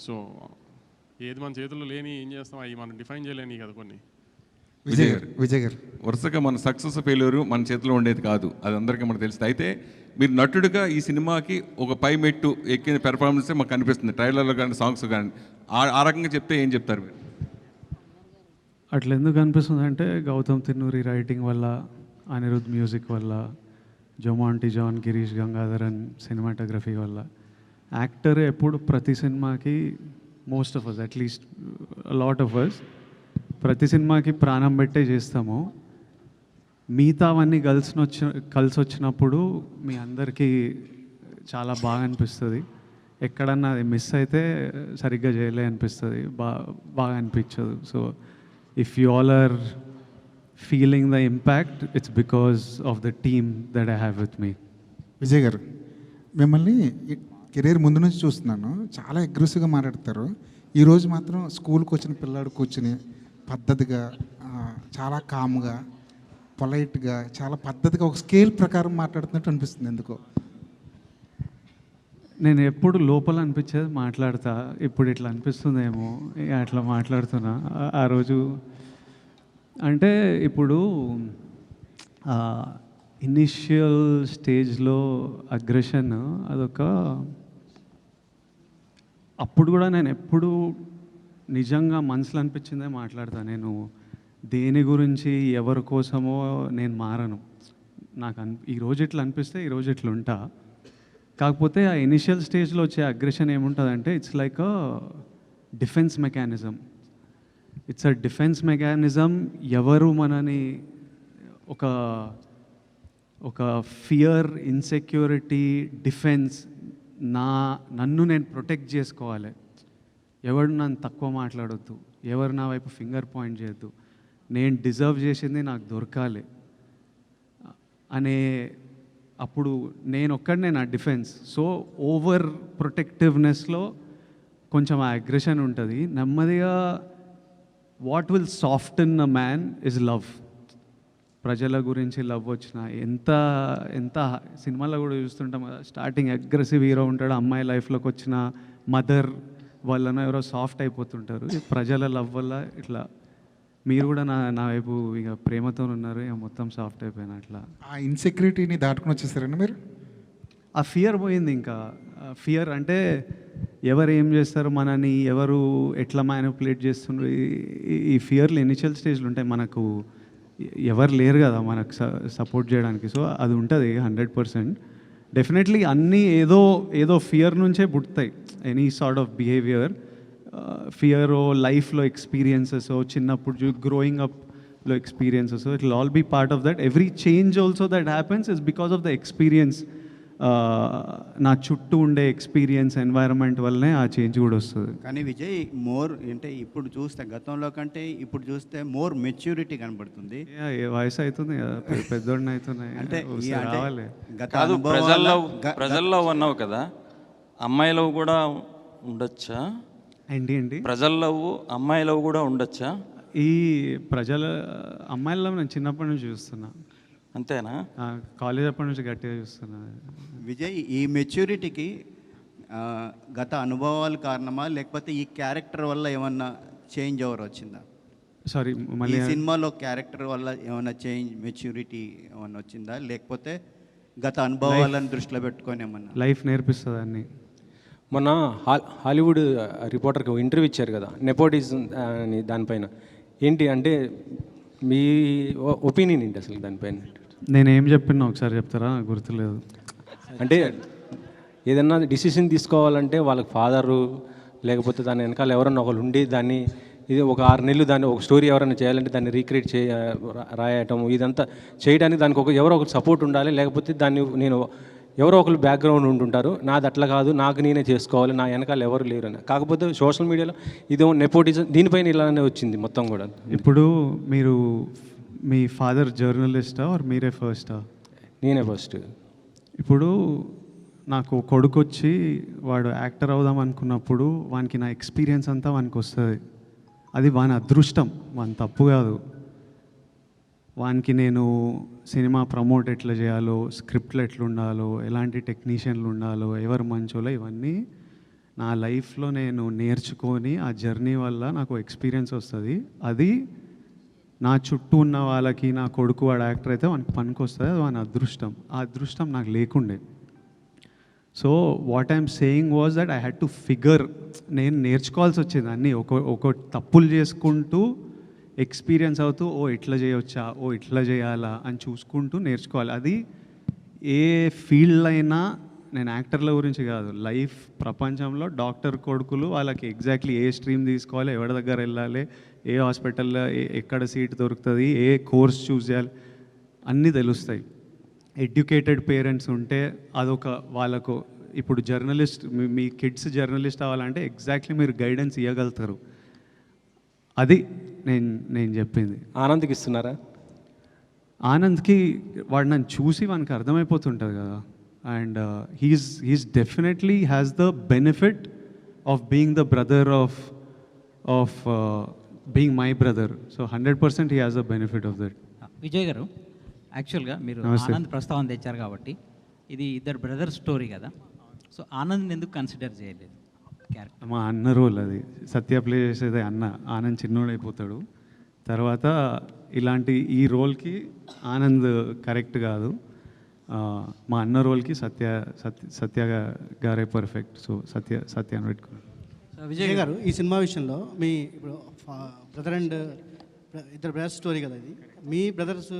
So ఏది మన చేతుల్లో లేని ఏం చేస్తాం అవి మనం డిఫైన్ చేయలేని కదా కొన్ని. విజయ్ గారు. విజయ్ గారు. వరుసగా మన సక్సెస్ ఫెయిల్యూర్ మన చేతిలో ఉండేది కాదు. అది అందరికీ మనకు తెలుస్తుంది అయితే మీరు నటుడిగా ఈ సినిమాకి ఒక పై మెట్టు ఎక్కిన పెర్ఫార్మెన్సే మాకు కనిపిస్తుంది. ట్రైలర్లో కానీ సాంగ్స్ కానీ. ఆ- ఆ రకంగా చెప్తే ఏం చెప్తారు మీరు? అట్లా ఎందుకు అనిపిస్తుంది అంటే గౌతమ్ తిన్నూరి రైటింగ్ వల్ల అనిరుద్ మ్యూజిక్ వల్ల జొమాంటి జాన్ గిరీష్ గంగాధరన్ సినిమాటోగ్రఫీ వల్ల యాక్టర్ ఎప్పుడు ప్రతి సినిమాకి most of us at least lot of us ప్రతి సినిమాకి ప్రాణం పెట్టే చేస్తాము. మిగతావన్నీ కలిసి వచ్చిన కలిసి వచ్చినప్పుడు మీ అందరికీ చాలా బాగా అనిపిస్తుంది. ఎక్కడన్నా అది మిస్ అయితే సరిగ్గా చేయలే అనిపిస్తుంది. బా బాగా అనిపించదు. So if you all are feeling the impact it's because of the team that I have with me Vijay garu మిమ్మల్ని కెరీర్ ముందు నుంచి చూస్తున్నాను. చాలా అగ్రెసివ్గా మాట్లాడతారు. ఈరోజు మాత్రం స్కూల్కి వచ్చిన పిల్లాడు కూర్చుని పద్ధతిగా చాలా కామ్గా పొలైట్గా చాలా పద్ధతిగా ఒక స్కేల్ ప్రకారం మాట్లాడుతున్నట్టు అనిపిస్తుంది ఎందుకో. నేను ఎప్పుడు లోపల అనిపించేది మాట్లాడతా ఇప్పుడు ఇట్లా అనిపిస్తుందేమో అట్లా మాట్లాడుతున్నా. ఆ- ఆ రోజు అంటే ఇప్పుడు ఇనిషియల్ స్టేజ్లో అగ్రెషన్ అదొక అప్పుడు కూడా నేను ఎప్పుడు నిజంగా మనసులో అనిపించిందే మాట్లాడతా. నేను దేని గురించి ఎవరి కోసమో నేను మారను. నాకు అన్ ఈరోజు ఇట్లా అనిపిస్తే ఈరోజు ఇట్లా ఉంటా. కాకపోతే ఆ ఇనిషియల్ స్టేజ్లో వచ్చే అగ్రెషన్ ఏముంటుందంటే it's like a defence mechanism. It's a defence mechanism ఎవరు మనని ఒక ఒక ఫియర్ ఇన్సెక్యూరిటీ డిఫెన్స్ నా నన్ను నేను ప్రొటెక్ట్ చేసుకోవాలి. ఎవడు నన్ను తక్కువ మాట్లాడొద్దు. ఎవరు నా వైపు ఫింగర్ పాయింట్ చేయొద్దు. నేను డిజర్వ్ చేసింది నాకు దొరకాలి. అనే అప్పుడు నేను ఒక్కడనే నా డిఫెన్స్ సో ఓవర్ ప్రొటెక్టివ్నెస్లో కొంచెం ఆ అగ్రెషన్ ఉంటుంది. నెమ్మదిగా what will soft in a man is love ప్రజల గురించి లవ్ వచ్చిన ఎంత ఎంత సినిమాలో కూడా చూస్తుంటాం కదా స్టార్టింగ్ అగ్రెసివ్ హీరో ఉంటాడు అమ్మాయి లైఫ్లోకి వచ్చిన మదర్ వాళ్ళన ఎవరో సాఫ్ట్ అయిపోతుంటారు. ప్రజల లవ్ వల్ల ఇట్లా మీరు కూడా నా నా వైపు ఇక ప్రేమతో ఉన్నారు ఇక మొత్తం సాఫ్ట్ అయిపోయిన అట్లా. ఆ ఇన్సెక్యూరిటీని దాటుకుని వచ్చేసారండి మీరు? ఆ ఫియర్ పోయింది ఇంకా. ఫియర్ అంటే ఎవరు ఏం చేస్తారు మనని ఎవరు ఎట్లా మ్యానిపులేట్ చేస్తున్నారు ఈ- ఈ ఫియర్లు ఇనిషియల్ స్టేజ్లు ఉంటాయి మనకు. ఎవరు లేరు కదా మనకు సపోర్ట్ చేయడానికి. సో అది ఉంటుంది హండ్రెడ్ పర్సెంట్ డెఫినెట్లీ అన్నీ ఏదో ఏదో ఫియర్ నుంచే పుడతాయి. ఎనీ సార్ట్ ఆఫ్ బిహేవియర్ ఫియరో లైఫ్లో ఎక్స్పీరియన్సెస్ చిన్నప్పుడు growing అప్లో experiences it all be part of that every change also that happens is because of the experience నా చుట్టూ ఉండే ఎక్స్పీరియన్స్ ఎన్వైరన్మెంట్ వల్లనే ఆ చేంజ్ కూడా వస్తుంది. కానీ విజయ్ మోర్ అంటే ఇప్పుడు చూస్తే గతంలో కంటే ఇప్పుడు చూస్తే మోర్ మెచ్యూరిటీ కనబడుతుంది. వయసు అవుతుంది? పెద్దోడిని అవుతున్నాయి. అంటే రావాలి. కాదు ప్రజల్లో ప్రజల్లో ఉన్నావు కదా అమ్మాయిలో కూడా ఉండొచ్చా? ఏంటి ఏంటి? ప్రజల్లో అమ్మాయిలో కూడా ఉండొచ్చా? ఈ ప్రజల అమ్మాయిల్లో నేను చిన్నప్పటి నుంచి చూస్తున్నా. అంతేనా? కాలేజ్ అప్పటి నుంచి గట్టిగా చూస్తున్నా. విజయ్ ఈ మెచ్యూరిటీకి గత అనుభవాలు కారణమా లేకపోతే ఈ క్యారెక్టర్ వల్ల ఏమన్నా చేంజ్ ఓవర్ వచ్చిందా? సారీ ఈ మళ్ళీ సినిమాలో క్యారెక్టర్ వల్ల ఏమైనా చేంజ్ మెచ్యూరిటీ ఏమన్నా వచ్చిందా? లేకపోతే గత అనుభవాలను దృష్టిలో పెట్టుకొని ఏమన్నా? లైఫ్ నేర్పిస్తుంది అన్ని? మొన్న హాల్ హాలీవుడ్ రిపోర్టర్కి ఇంటర్వ్యూ ఇచ్చారు కదా నెపోటిజం అని దానిపైన. ఏంటి అంటే మీ ఒపీనియన్ ఏంటి అసలు దానిపైన? నేనేం చెప్పినా ఒకసారి చెప్తారా? గుర్తులేదు. అంటే ఏదన్నా డిసిషన్ తీసుకోవాలంటే వాళ్ళకి ఫాదరు లేకపోతే దాని వెనకాల ఎవరన్నా ఒకరు ఉండి దాన్ని ఇది ఒక ఆరు నెలలు దాన్ని ఒక స్టోరీ ఎవరైనా చేయాలంటే దాన్ని రీక్రియేట్ చే రాయటం ఇదంతా చేయడానికి దానికి ఒక ఎవరో ఒకరు సపోర్ట్ ఉండాలి. లేకపోతే దాన్ని నేను ఎవరో ఒకరు బ్యాక్గ్రౌండ్ ఉంటుంటారు నాది అట్లా కాదు నాకు నేనే చేసుకోవాలి నా వెనకాల ఎవరు లేరు అని. కాకపోతే సోషల్ మీడియాలో ఇదో నెపోటిజం దీనిపైన ఇలానే వచ్చింది మొత్తం కూడా. ఇప్పుడు మీరు మీ ఫాదర్ జర్నలిస్టా ఆర్ మీరే ఫస్టా నేనే ఫస్ట్ ఇప్పుడు నాకు కొడుకు వచ్చి వాడు యాక్టర్ అవుదాం అనుకున్నప్పుడు వానికి నా ఎక్స్పీరియన్స్ అంతా వానికి వస్తుంది. అది వాని అదృష్టం. వాని తప్పు కాదు. వానికి నేను సినిమా ప్రమోట్ ఎట్లా చేయాలో స్క్రిప్ట్లు ఎట్లా ఉండాలో ఎలాంటి టెక్నీషియన్లు ఉండాలో ఎవరు మంచోలో ఇవన్నీ నా లైఫ్లో నేను నేర్చుకొని ఆ జర్నీ వల్ల నాకు ఎక్స్పీరియన్స్ వస్తుంది. అది నా చుట్టూ ఉన్న వాళ్ళకి నా కొడుకు వాడు యాక్టర్ అయితే వానికి పనికి వస్తుంది అది వాని అదృష్టం. ఆ అదృష్టం నాకు లేకుండే. So what I'm saying was that I had to figure నేను నేర్చుకోవాల్సి వచ్చేది అన్నీ. ఒక ఒక తప్పులు చేసుకుంటూ ఎక్స్పీరియన్స్ అవుతూ ఓ ఇట్లా చేయొచ్చా ఓ ఇట్లా చేయాలా అని చూసుకుంటూ నేర్చుకోవాలి. అది ఏ ఫీల్డ్ అయినా నేను యాక్టర్ల గురించి కాదు లైఫ్ ప్రపంచంలో డాక్టర్ కొడుకులు వాళ్ళకి ఎగ్జాక్ట్లీ ఏ స్ట్రీమ్ తీసుకోవాలి ఎవరి దగ్గర వెళ్ళాలి ఏ హాస్పిటల్లో ఏ- ఎక్కడ సీట్ దొరుకుతుంది ఏ కోర్స్ చూస్ చేయాలి అన్నీ తెలుస్తాయి. ఎడ్యుకేటెడ్ పేరెంట్స్ ఉంటే అదొక వాళ్ళకు ఇప్పుడు జర్నలిస్ట్ మీ- మీ కిడ్స్ జర్నలిస్ట్ అవ్వాలంటే ఎగ్జాక్ట్లీ మీరు గైడెన్స్ ఇవ్వగలుగుతారు అది నేను నేను చెప్పింది. ఆనంద్కి ఇస్తున్నారా? ఆనంద్కి వాడు నన్ను చూసి వానికి అర్థమైపోతుంటుంది కదా. And he's he's definitely has the benefit of being the brother of of being my brother so hundred percent he has the benefit of that Vijay garu యాక్చువల్గా మీరు. ఆనంద్ ప్రస్తావన తెచ్చారు కాబట్టి ఇది ఇద్దరు బ్రదర్ స్టోరీ కదా. సో ఆనంద్ ఎందుకు కన్సిడర్ చేయలేదు? మా అన్న రోల్ అది. సత్య ప్లే చేసేది అన్న ఆనంద్ చిన్నోడు అయిపోతాడు. తర్వాత ఇలాంటి ఈ రోల్కి ఆనంద్ కరెక్ట్ కాదు. మా అన్న రోల్కి సత్య సత్య సత్య గారే పర్ఫెక్ట్ సో సత్య సత్య అని పెట్టుకున్నాను. సో విజయ్ గారు ఈ సినిమా విషయంలో మీ ఇప్పుడు బ్రదర్ అండ్ ఇద్దరు బ్రదర్స్ స్టోరీ కదా ఇది. మీ బ్రదర్స్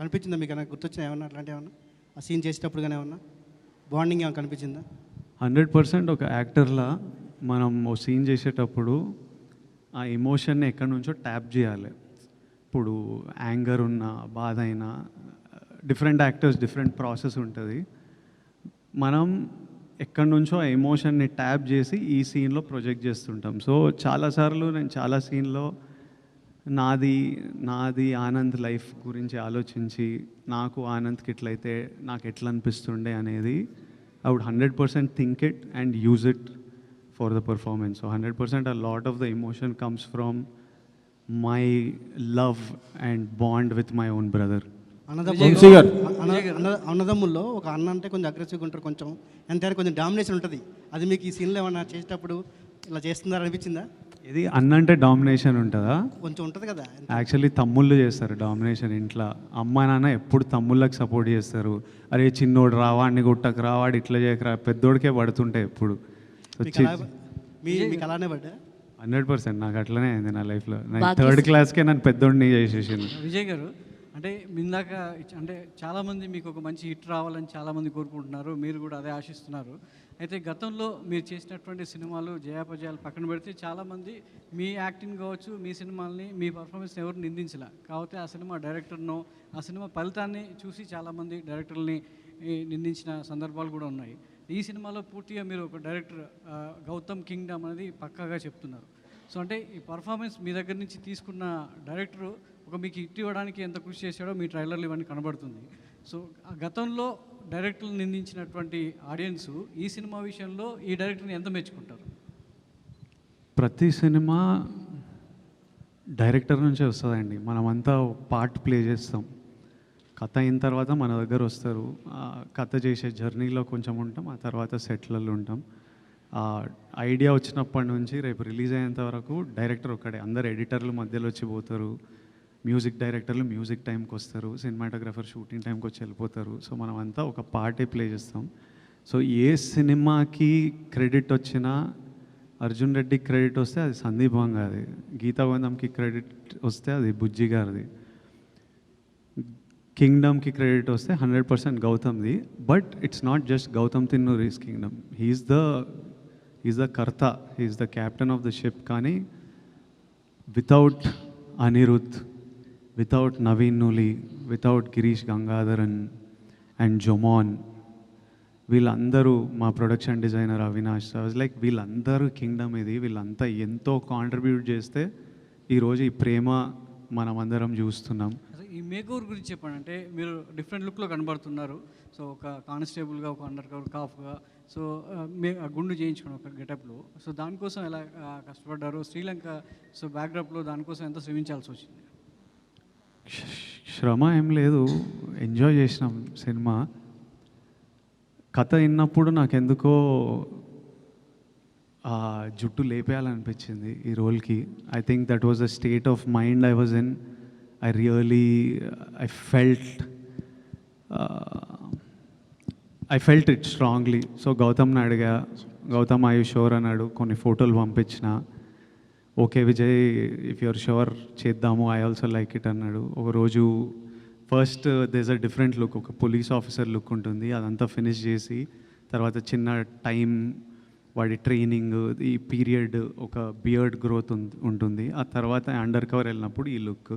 కనిపించిందా? మీకు ఏమైనా గుర్తొచ్చిన ఏమన్నా అట్లాంటి ఏమన్నా? ఆ సీన్ చేసేటప్పుడు కానీ ఏమన్నా? బాండింగ్ ఏమైనా కనిపించిందా? హండ్రెడ్ పర్సెంట్ ఒక యాక్టర్లా మనం ఓ సీన్ చేసేటప్పుడు ఆ ఎమోషన్ని ఎక్కడి నుంచో ట్యాప్ చేయాలి. ఇప్పుడు యాంగర్ ఉన్న బాధ అయినా డిఫరెంట్ యాక్టర్స్ డిఫరెంట్ ప్రాసెస్ ఉంటుంది. మనం ఎక్కడి నుంచో ఆ ఎమోషన్ని ట్యాప్ చేసి ఈ సీన్లో ప్రొజెక్ట్ చేస్తుంటాం. సో చాలాసార్లు నేను చాలా సీన్లో నాది నాది ఆనంద్ లైఫ్ గురించి ఆలోచించి నాకు ఆనంద్కి ఎట్లయితే నాకు ఎట్లా అనిపిస్తుండే అనేది I would hundred percent think it and use it for the performance so hundred percent a lot of the emotion comes from my love and bond with my own brother అన్నదమ్ముల్లో అన్న- అన్న- అన్నదమ్ముల్లో ఒక అన్న అంటే కొంచెం అగ్రెసివ్గా ఉంటారు కొంచెం. ఎంతైనా కొంచెం డామినేషన్ ఉంటుంది. అది మీకు ఈ సీన్లో ఏమన్నా చేసేటప్పుడు ఇలా చేస్తున్నారా అనిపించిందా? ఇది అన్న అంటే డామినేషన్ ఉంటుందా? కొంచెం ఉంటుంది కదా. యాక్చువల్లీ తమ్ముళ్ళు చేస్తారు డామినేషన్ ఇంట్లో. అమ్మ నాన్న ఎప్పుడు తమ్ముళ్ళకి సపోర్ట్ చేస్తారు. అరే చిన్నోడు రావాడిని గుట్టకు రావాడు ఇట్లా చేయకరా పెద్దోడికే పడుతుంటాయి ఎప్పుడు. మీకు అలానే పడ్డా? Hundred percent. నాకు అట్లనే అయింది నా లైఫ్లో నేను థర్డ్ క్లాస్కే నన్ను పెద్దోడిని చేసేసింది విజయ్ గారు అంటే ఇందాక అంటే చాలామంది మీకు ఒక మంచి హిట్ రావాలని చాలామంది కోరుకుంటున్నారు. మీరు కూడా అదే ఆశిస్తున్నారు. అయితే గతంలో మీరు చేసినటువంటి సినిమాలు జయాపజయాలు పక్కన పెడితే చాలామంది మీ యాక్టింగ్ కావచ్చు మీ సినిమాల్ని మీ పర్ఫార్మెన్స్ ఎవరు నిందించలే. కాకపోతే ఆ సినిమా డైరెక్టర్ను ఆ సినిమా ఫలితాన్ని చూసి చాలామంది డైరెక్టర్ని నిందించిన సందర్భాలు కూడా ఉన్నాయి. ఈ సినిమాలో పూర్తిగా మీరు ఒక డైరెక్టర్ గౌతమ్ కింగ్డమ్ అనేది పక్కాగా చెప్తున్నారు. సో అంటే ఈ పర్ఫార్మెన్స్ మీ దగ్గర నుంచి తీసుకున్న డైరెక్టర్ ఒక మీకు హిట్ ఇవ్వడానికి ఎంత కృషి చేశాడో మీ ట్రైలర్లు ఇవన్నీ కనబడుతుంది. సో ఆ గతంలో డైరెక్టర్లు నిందించినటువంటి ఆడియన్స్ ఈ సినిమా విషయంలో ఈ డైరెక్టర్ని ఎంత మెచ్చుకుంటారు? ప్రతి సినిమా డైరెక్టర్ నుంచే వస్తుందండి. మనమంతా పార్ట్ ప్లే చేస్తాం. కథ అయిన తర్వాత మన దగ్గర వస్తారు. కథ చేసే జర్నీలో కొంచెం ఉంటాం ఆ తర్వాత సెట్లలో ఉంటాం. ఆ ఐడియా వచ్చినప్పటి నుంచి రేపు రిలీజ్ అయ్యేంత వరకు డైరెక్టర్ ఒక్కడే అందరు ఎడిటర్లు మధ్యలో వచ్చి పోతారు. మ్యూజిక్ డైరెక్టర్లు మ్యూజిక్ టైంకి వస్తారు సినిమాటోగ్రఫర్ షూటింగ్ టైంకి వచ్చి వెళ్ళిపోతారు. సో మనం అంతా ఒక పార్టే ప్లే చేస్తాం. సో ఏ సినిమాకి క్రెడిట్ వచ్చినా అర్జున్ రెడ్డి క్రెడిట్ వస్తే అది సందీప్ వంగాది. గీతా గోవిందంకి క్రెడిట్ వస్తే అది బుజ్జి గారిది. కింగ్డమ్కి క్రెడిట్ వస్తే hundred percent గౌతమ్ది. But it's not just Gautam Tinnanuri's Kingdom. He's the is the కర్త he's the captain of the ship కానీ without Anirudh without Naveen Nooli without Girish Gangadharan and Jomon వీళ్ళందరూ మా production designer Avinash was like వీళ్ళందరూ Kingdom ఇది. వీళ్ళంతా ఎంతో contribute చేస్తే ఈరోజు ఈ ప్రేమ మనమందరం చూస్తున్నాం. ఈ మేకోవర్ గురించి చెప్పండి. అంటే మీరు డిఫరెంట్ లుక్లో కనబడుతున్నారు. సో ఒక కానిస్టేబుల్గా ఒక అండర్ కవర్ కాఫ్గా సో మే గుండు చేయించుకోండి ఒక గెటప్లో సో దానికోసం ఎలా కష్టపడ్డారు? శ్రీలంక సో బ్యాక్డ్రాప్లో దానికోసం ఎంత శ్రమించాల్సి వచ్చింది? శ్రమ ఏం లేదు. ఎంజాయ్ చేసినాం సినిమా. కథ విన్నప్పుడు నాకెందుకో ఆ జుట్టు లేపేయాలనిపించింది ఈ రోల్కి. I think that was the state of mind I was in I really I felt I felt it strongly so గౌతమ్ని అడిగా. గౌతమ్ ఐ షోర్ అన్నాడు కొన్ని ఫోటోలు పంపించిన. Okay Vijay if your sure చేద్దాము ఐ ఆల్సో లైక్ ఇట్ అన్నాడు. ఒకరోజు first this a different look ఒక police officer look ఉంటుంది. అదంతా ఫినిష్ చేసి తర్వాత చిన్న టైం వాడి ట్రైనింగ్ ఈ పీరియడ్ ఒక బియర్డ్ గ్రోత్ ఉంటుంది. ఆ తర్వాత అండర్ కవర్ వెళ్ళినప్పుడు ఈ లుక్